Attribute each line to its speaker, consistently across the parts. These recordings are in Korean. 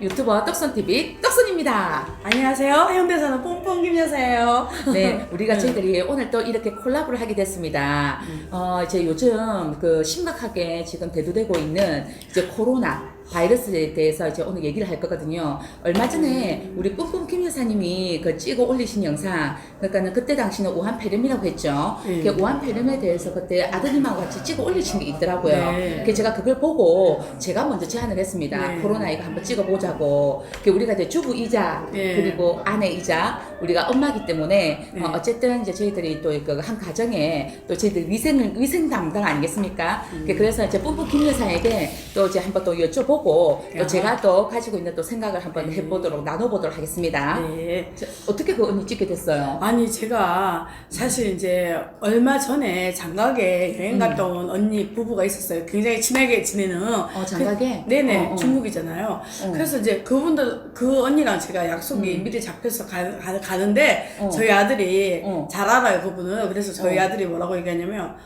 Speaker 1: 유튜버 떡선TV 떡선입니다.
Speaker 2: 안녕하세요. 해운대 사는 뽕뽕 김여사예요.
Speaker 1: 네, 우리가 저희들이 오늘 또 이렇게 콜라보를 하게 됐습니다. 어, 이제 요즘 그 심각하게 지금 대두되고 있는 이제 코로나 바이러스에 대해서 이제 오늘 얘기를 할 거거든요. 얼마 전에 우리 뿜뿜 김 여사님이 그 찍어 올리신 영상, 그러니까는 그때 당시는 우한 폐렴이라고 했죠.
Speaker 2: 네.
Speaker 1: 그 우한 폐렴에 대해서 그때 아드님하고 같이 찍어 올리신 게 있더라고요.
Speaker 2: 네.
Speaker 1: 그 제가 그걸 보고 제가 먼저 제안을 했습니다.
Speaker 2: 네.
Speaker 1: 코로나 이거 한번 찍어 보자고. 그 우리가 이제 주부이자
Speaker 2: 네.
Speaker 1: 그리고 아내이자 우리가 엄마기 때문에
Speaker 2: 네.
Speaker 1: 어, 어쨌든 이제 저희들이 또그한 가정에 또 저희들 위생을 위생 담당 아니겠습니까?
Speaker 2: 음.
Speaker 1: 그래서 이제 뿜뿜 김 여사에게 또 이제 한번 또 여쭤보고 또
Speaker 2: 야.
Speaker 1: 제가 또 가지고 있는 또 생각을 한번
Speaker 2: 네.
Speaker 1: 해보도록 나눠보도록 하겠습니다.
Speaker 2: 네.
Speaker 1: 저, 어떻게 그 언니 찍게 됐어요?
Speaker 2: 아니 제가 사실 이제 얼마 전에 장가게 여행 갔다 온 언니 부부가 있었어요. 굉장히 친하게 지내는.
Speaker 1: 어 장가게?
Speaker 2: 그, 네네
Speaker 1: 어, 어.
Speaker 2: 중국이잖아요.
Speaker 1: 어.
Speaker 2: 그래서 이제 그분들 그 언니랑 제가 약속이
Speaker 1: 음.
Speaker 2: 미리 잡혀서 가, 가, 가는데
Speaker 1: 어.
Speaker 2: 저희 아들이
Speaker 1: 어.
Speaker 2: 잘 알아요 그분은. 그래서 저희
Speaker 1: 어.
Speaker 2: 아들이 뭐라고 얘기하냐면.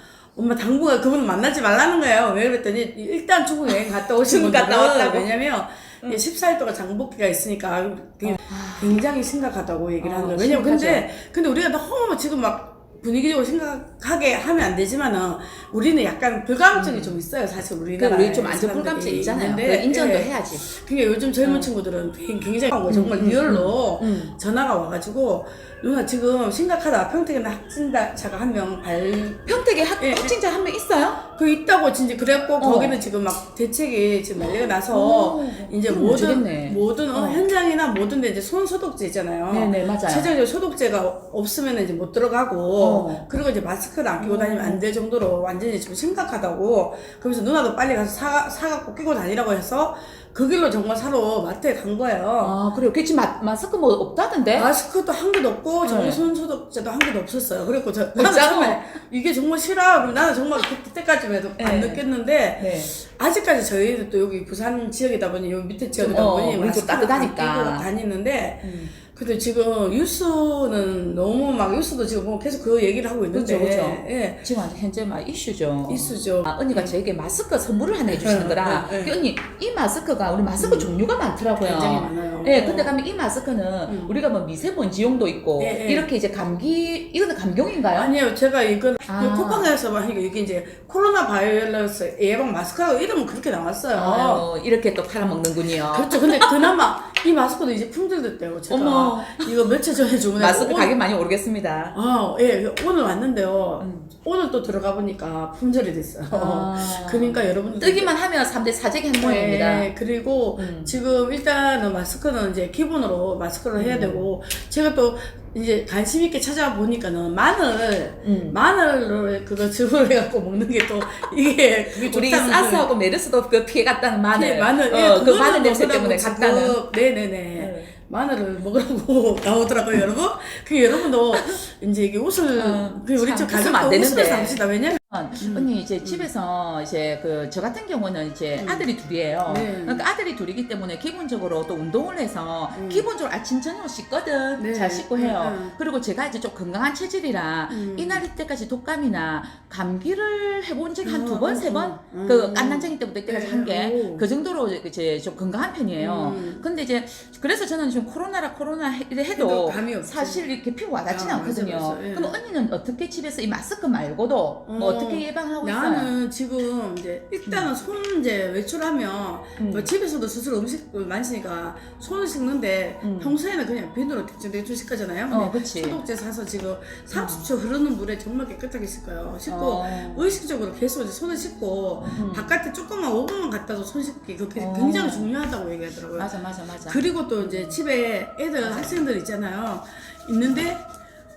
Speaker 2: 엄마 당분간 그분 만나지 말라는 거예요. 왜 그랬더니 일단 중국 여행 갔다 오신
Speaker 1: 중국
Speaker 2: 분들은
Speaker 1: 갔다 왔다고?
Speaker 2: 왜냐면 14일 동안 장복기가 있으니까 그게 굉장히 심각하다고 얘기를 하는
Speaker 1: 어,
Speaker 2: 거예요. 왜냐면
Speaker 1: 심각하죠.
Speaker 2: 근데 근데 우리가 너무 지금 막 분위기적으로 심각하게 하면 안 되지만은 우리는 약간 불감증이 좀 있어요. 사실
Speaker 1: 그
Speaker 2: 우리나라
Speaker 1: 우리 좀 안전 불감증 있잖아요. 그 인정도 해야지.
Speaker 2: 그러니까 요즘 젊은 친구들은 굉장히 한 거, 정말
Speaker 1: 음, 음,
Speaker 2: 리얼로
Speaker 1: 음.
Speaker 2: 전화가 와가지고 누나 지금 심각하다. 평택에 확진자가 한 명 발.
Speaker 1: 평택에 학,
Speaker 2: 예, 예.
Speaker 1: 확진자 한 명 있어요?
Speaker 2: 그 있다고 진짜 그래갖고
Speaker 1: 어.
Speaker 2: 거기는 지금 막 대책이 지금 난리가 나서
Speaker 1: 오,
Speaker 2: 이제
Speaker 1: 그럼
Speaker 2: 모든
Speaker 1: 모르겠네.
Speaker 2: 모든 어,
Speaker 1: 어.
Speaker 2: 현장이나 모든 데 이제 손 소독제 있잖아요.
Speaker 1: 네네 맞아요.
Speaker 2: 최저적으로 소독제가 없으면 이제 못 들어가고
Speaker 1: 어.
Speaker 2: 그리고 이제 마스크를 안 끼고
Speaker 1: 어.
Speaker 2: 다니면 안 될 정도로 완전히 좀 심각하다고 그러면서 누나도 빨리 가서 사, 사갖고 끼고 다니라고 해서 그 길로 정말 사러 마트에 간 거예요.
Speaker 1: 아 그래요. 그치 마, 마스크 뭐 없다던데?
Speaker 2: 마스크도 한 개도 없고 정말
Speaker 1: 네.
Speaker 2: 손 소독제도 한 개도 없었어요. 그리고 저 나는
Speaker 1: 진짜로?
Speaker 2: 정말 이게 정말 싫어. 그럼 나는 정말 그때까지만 해도 안
Speaker 1: 네.
Speaker 2: 느꼈는데
Speaker 1: 네.
Speaker 2: 아직까지 저희도 또 여기 부산 지역이다 보니 여기 밑에 지역이다
Speaker 1: 어,
Speaker 2: 보니
Speaker 1: 우리 좀
Speaker 2: 마스크를
Speaker 1: 따뜻하니까.
Speaker 2: 안 끼고 다니는데
Speaker 1: 음.
Speaker 2: 근데 지금 뉴스는 너무 막 뉴스도 지금 보면 계속 그 얘기를 하고 있는데
Speaker 1: 그죠, 그죠.
Speaker 2: 예.
Speaker 1: 지금 현재 막 이슈죠.
Speaker 2: 이슈죠.
Speaker 1: 아, 언니가 저에게 마스크 선물을 하나 해주시는
Speaker 2: 네,
Speaker 1: 거라.
Speaker 2: 네, 네.
Speaker 1: 그 언니 이 마스크가 우리 마스크 종류가 많더라고요.
Speaker 2: 굉장히 많아요.
Speaker 1: 네, 근데 가면 이 마스크는
Speaker 2: 음.
Speaker 1: 우리가 뭐 미세먼지용도 있고
Speaker 2: 예, 예.
Speaker 1: 이렇게 이제 감기 이거는 감경인가요?
Speaker 2: 아니에요. 제가 이걸
Speaker 1: 아.
Speaker 2: 쿠팡에서 하니까 이게 이제 코로나 바이러스 예방 마스크라고 이름은 그렇게 나왔어요.
Speaker 1: 아유, 이렇게 또 팔아먹는군요.
Speaker 2: 그렇죠. 근데 그나마 이 마스크도 이제 품절됐대요. 제가
Speaker 1: 어머.
Speaker 2: 이거 며칠 전에 주문해서
Speaker 1: 마스크
Speaker 2: 오늘-
Speaker 1: 가격 많이 오르겠습니다.
Speaker 2: 아, 예, 오늘 왔는데요.
Speaker 1: 음.
Speaker 2: 오늘 또 들어가 보니까 품절이 됐어요.
Speaker 1: 아.
Speaker 2: 그러니까 여러분들
Speaker 1: 뜨기만 하면 3대 사재기 한 모양입니다.
Speaker 2: 네, 그리고
Speaker 1: 음.
Speaker 2: 지금 일단은 마스크는 이제 기본으로 마스크를 해야
Speaker 1: 음.
Speaker 2: 되고 제가 또 이제 관심 있게 찾아보니까는 마늘
Speaker 1: 음.
Speaker 2: 마늘을 그거 주문해갖고 먹는 게 또 이게 그게
Speaker 1: 우리
Speaker 2: 좋다는
Speaker 1: 사스하고 메르스도 그 피해 갔다는 마늘.
Speaker 2: 네, 마늘
Speaker 1: 어,
Speaker 2: 예,
Speaker 1: 그
Speaker 2: 그거는
Speaker 1: 마늘 냄새
Speaker 2: 먹으라고
Speaker 1: 때문에
Speaker 2: 지금
Speaker 1: 갔다는.
Speaker 2: 네네네
Speaker 1: 네.
Speaker 2: 마늘을 먹으라고 나오더라고요 여러분 그 여러분도 이제 이게 옷을
Speaker 1: 어,
Speaker 2: 그 우리
Speaker 1: 참,
Speaker 2: 집
Speaker 1: 웃으면 안
Speaker 2: 가족도 옷을
Speaker 1: 되는데.
Speaker 2: 삽시다 왜냐면
Speaker 1: 언니 이제 집에서 이제 그 저 같은 경우는 이제
Speaker 2: 음.
Speaker 1: 아들이 둘이에요.
Speaker 2: 네.
Speaker 1: 그러니까 아들이 둘이기 때문에 기본적으로 또 운동을 해서
Speaker 2: 음.
Speaker 1: 기본적으로 아침 저녁 씻거든.
Speaker 2: 네.
Speaker 1: 잘 씻고 해요.
Speaker 2: 음, 음.
Speaker 1: 그리고 제가 이제 좀 건강한 체질이라
Speaker 2: 음.
Speaker 1: 이날 이때까지 독감이나 감기를 해본 적이 한 두 번,
Speaker 2: 음,
Speaker 1: 세 번?
Speaker 2: 음,
Speaker 1: 그
Speaker 2: 음.
Speaker 1: 깐난쟁이 때부터 이때까지
Speaker 2: 네,
Speaker 1: 한 게
Speaker 2: 오.
Speaker 1: 그 정도로 이제 좀 건강한 편이에요.
Speaker 2: 음.
Speaker 1: 근데 이제 그래서 저는 지금 코로나라 코로나 해-
Speaker 2: 해도
Speaker 1: 해도
Speaker 2: 감이 없지.
Speaker 1: 사실 이렇게 피부 와닿지는
Speaker 2: 아,
Speaker 1: 않거든요.
Speaker 2: 맞아. 예.
Speaker 1: 그럼 언니는 어떻게 집에서 이 마스크 말고도 뭐
Speaker 2: 어,
Speaker 1: 어떻게 예방하고 있어요?
Speaker 2: 나는 지금 이제 일단은 손 이제 외출하면
Speaker 1: 음.
Speaker 2: 뭐 집에서도 스스로 음식을 만지니까 손을 씻는데
Speaker 1: 음.
Speaker 2: 평소에는 그냥 비누로 대충 대충 씻거잖아요.
Speaker 1: 어,
Speaker 2: 근데
Speaker 1: 그치.
Speaker 2: 소독제 사서 지금 30초 흐르는 물에 정말 깨끗하게 씻어요. 씻고
Speaker 1: 어.
Speaker 2: 의식적으로 계속 이제 손을 씻고
Speaker 1: 음.
Speaker 2: 바깥에 조금만 5분만 갔다도 손 씻기 그게
Speaker 1: 어.
Speaker 2: 굉장히 중요하다고 얘기하더라고요.
Speaker 1: 맞아 맞아 맞아.
Speaker 2: 그리고 또 이제 집에 애들 학생들 있잖아요. 있는데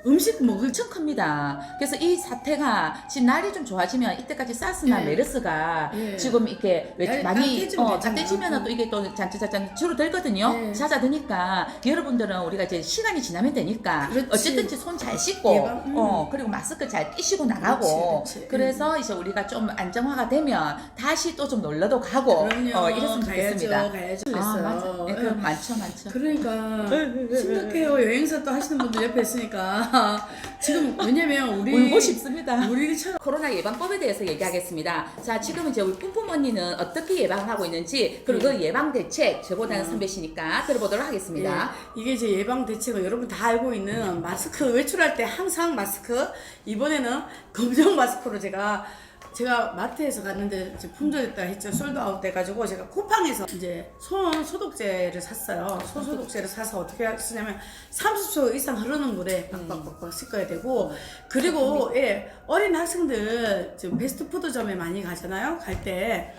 Speaker 2: 음식 먹을
Speaker 1: 엄청 큽니다. 그래서 이 사태가 지금 날이 좀 좋아지면 이때까지 사스나
Speaker 2: 예.
Speaker 1: 메르스가
Speaker 2: 예.
Speaker 1: 지금 이렇게 왜
Speaker 2: 날-
Speaker 1: 많이
Speaker 2: 따뜻해지면
Speaker 1: 어,
Speaker 2: 되잖아.
Speaker 1: 따뜻해지면 또 이게 또 잔뜩잔뜩 줄어들거든요.
Speaker 2: 예.
Speaker 1: 잦아드니까 여러분들은 우리가 이제 시간이 지나면 되니까
Speaker 2: 그렇지.
Speaker 1: 어쨌든지 손 잘 씻고
Speaker 2: 예방, 음.
Speaker 1: 어 그리고 마스크 잘 끼시고 나가고
Speaker 2: 그렇지, 그렇지.
Speaker 1: 래서 이제 우리가 좀 안정화가 되면 다시 또 좀 놀러도 가고
Speaker 2: 그럼요.
Speaker 1: 어 이랬으면
Speaker 2: 가야죠,
Speaker 1: 좋겠습니다.
Speaker 2: 가야죠.
Speaker 1: 아
Speaker 2: 그랬어요.
Speaker 1: 맞아. 예,
Speaker 2: 예.
Speaker 1: 그럼 많죠 많죠.
Speaker 2: 그러니까
Speaker 1: 네,
Speaker 2: 심각해요. 여행사 또 하시는 분들 옆에 있으니까 지금 왜냐면 우리
Speaker 1: 울고 싶습니다.
Speaker 2: 우리처럼
Speaker 1: 코로나 예방법에 대해서 얘기하겠습니다. 자, 지금 이제 우리 뿜뿜 언니는 어떻게 예방하고 있는지 그리고 그 예방 대책 저보다는 선배시니까 들어보도록 하겠습니다.
Speaker 2: 예, 이게 제 예방 대책은 여러분 다 알고 있는 마스크 외출할 때 항상 마스크 이번에는 검정 마스크로 제가 제가 마트에서 갔는데 이제 품절했다 했죠 솔드아웃 돼가지고 제가 쿠팡에서 이제 손 소독제를 샀어요 손 소독제를 사서 어떻게 쓰냐면 30초 이상 흐르는 물에 빡빡빡빡 씻어야 되고 그리고 예 어린 학생들 지금 패스트푸드점에 많이 가잖아요 갈때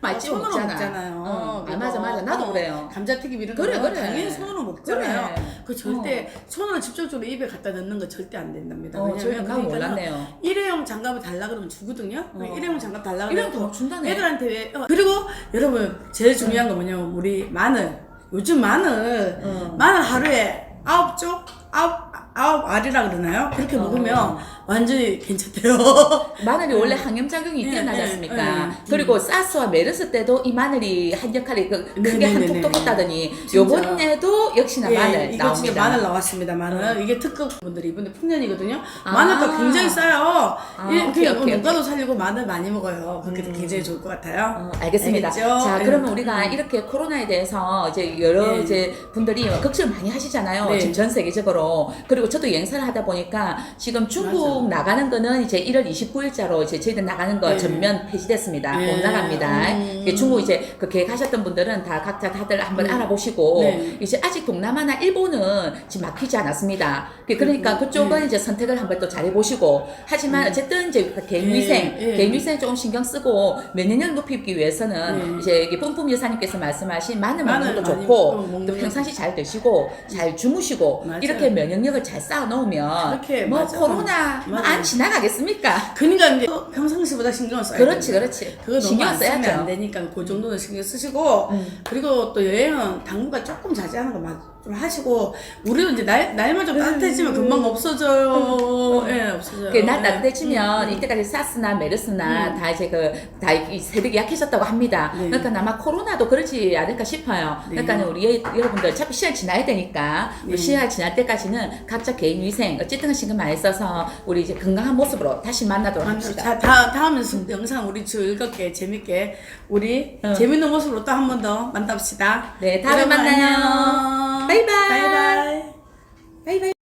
Speaker 1: 맛집
Speaker 2: 손으로
Speaker 1: 먹잖아.
Speaker 2: 먹잖아요.
Speaker 1: 어, 아,
Speaker 2: 그거.
Speaker 1: 맞아, 맞아. 나도
Speaker 2: 어,
Speaker 1: 그래요.
Speaker 2: 감자튀김 이런
Speaker 1: 그래,
Speaker 2: 거
Speaker 1: 그래.
Speaker 2: 당연히 손으로 먹잖아요.
Speaker 1: 그래.
Speaker 2: 그 절대 손으로 직접적으로 입에 갖다 넣는 거 절대 안 된답니다.
Speaker 1: 어, 그건
Speaker 2: 그러니까는
Speaker 1: 몰랐네요.
Speaker 2: 일회용 장갑을 달라 그러면 주거든요. 그
Speaker 1: 어.
Speaker 2: 일회용 장갑 달라
Speaker 1: 일회용
Speaker 2: 그러면
Speaker 1: 장갑 준다네.
Speaker 2: 애들한테 왜- 어, 그리고 여러분 제일 중요한 거 뭐냐면 우리 마늘 요즘 마늘
Speaker 1: 어.
Speaker 2: 마늘 하루에 아홉 쪽 아홉 아홉 알이라 그러나요? 그렇게
Speaker 1: 어.
Speaker 2: 먹으면 완전히 괜찮대요.
Speaker 1: 마늘이 원래 항염 작용이
Speaker 2: 예,
Speaker 1: 뛰어나지
Speaker 2: 예,
Speaker 1: 않습니까?
Speaker 2: 예.
Speaker 1: 그리고 사스와 메르스 때도 이 마늘이 한 역할이 그 크게
Speaker 2: 네,
Speaker 1: 한
Speaker 2: 네, 네,
Speaker 1: 톡톡
Speaker 2: 네.
Speaker 1: 했다더니
Speaker 2: 진짜.
Speaker 1: 요번에도 역시나
Speaker 2: 예,
Speaker 1: 마늘
Speaker 2: 이거
Speaker 1: 나옵니다.
Speaker 2: 진짜 마늘 나왔습니다. 마늘 이게 특급 분들이 이번에 풍년이거든요.
Speaker 1: 아.
Speaker 2: 마늘가 굉장히 싸요.
Speaker 1: 아,
Speaker 2: 예,
Speaker 1: 오케이,
Speaker 2: 그냥
Speaker 1: 오케이,
Speaker 2: 문가도 살리고 마늘 많이 먹어요. 그렇게
Speaker 1: 음.
Speaker 2: 굉장히 좋을 것 같아요.
Speaker 1: 어, 알겠습니다.
Speaker 2: 알겠죠?
Speaker 1: 자,
Speaker 2: 예.
Speaker 1: 그러면 우리가
Speaker 2: 음.
Speaker 1: 이렇게 코로나에 대해서 이제 여러
Speaker 2: 예.
Speaker 1: 이제 분들이 걱정 많이 하시잖아요.
Speaker 2: 네.
Speaker 1: 지금 전 세계적으로. 그리고 저도 여행사를 하다 보니까 지금 중국 나가는 거는 이제 1월 29일자로 이제 저희들 나가는 거
Speaker 2: 네.
Speaker 1: 전면 폐지됐습니다.
Speaker 2: 네.
Speaker 1: 못 나갑니다.
Speaker 2: 음.
Speaker 1: 중국 이제 그 계획하셨던 분들은 다 각자 다들 한번
Speaker 2: 음.
Speaker 1: 알아보시고
Speaker 2: 네.
Speaker 1: 이제 아직 동남아나 일본은 지금 막히지 않았습니다. 그러니까
Speaker 2: 그리고,
Speaker 1: 그쪽은
Speaker 2: 네.
Speaker 1: 이제 선택을 한번 또 잘 해보시고 하지만 어쨌든 이제 그 개인위생,
Speaker 2: 예, 예.
Speaker 1: 개인위생 조금 신경 쓰고 면역력 높이기 위해서는
Speaker 2: 네.
Speaker 1: 이제 이게 뿜뿜 여사님께서 말씀하신 마늘 먹는 것도 좋고 또
Speaker 2: 거.
Speaker 1: 평상시 잘 드시고 잘 주무시고
Speaker 2: 맞아요.
Speaker 1: 이렇게 면역력을 잘 쌓아 놓으면 뭐
Speaker 2: 맞아.
Speaker 1: 코로나 뭐안
Speaker 2: 맞아요.
Speaker 1: 지나가겠습니까?
Speaker 2: 그러니까 이제 평상시보다 신경을 써야
Speaker 1: 그렇지. 그렇지
Speaker 2: 그거 너무
Speaker 1: 신경
Speaker 2: 안 쓰면 안
Speaker 1: 써야죠.
Speaker 2: 되니까 그 정도는 신경 쓰시고
Speaker 1: 음.
Speaker 2: 그리고 또 여행은 당분간 조금 자제하는 거좀 하시고 우리도 이제 날 날만 좀 따뜻해지면 금방 없어져요. 예, 없어져요.
Speaker 1: 음. 그날
Speaker 2: 예.
Speaker 1: 따뜻해지면
Speaker 2: 음, 음.
Speaker 1: 이때까지 사스나 메르스나
Speaker 2: 음.
Speaker 1: 다 이제 그다 새벽에 약해졌다고 합니다.
Speaker 2: 네.
Speaker 1: 그러니까 아마 코로나도 그렇지 않을까 싶어요.
Speaker 2: 네.
Speaker 1: 그러니까 우리 여러분들 어차피 시간 지나야 되니까
Speaker 2: 네.
Speaker 1: 시간 지날 때까지는 각자 개인 위생 어쨌든 신경 많이 써서 우리 이제 건강한 모습으로 다시 만나도록 합시다.
Speaker 2: 자, 다, 다음 영상 우리 즐겁게 재밌게 우리
Speaker 1: 응.
Speaker 2: 재밌는 모습으로 또 한 번 더 만납시다.
Speaker 1: 네, 다음에 만나요.
Speaker 2: 안녕.
Speaker 1: Bye bye. Bye bye.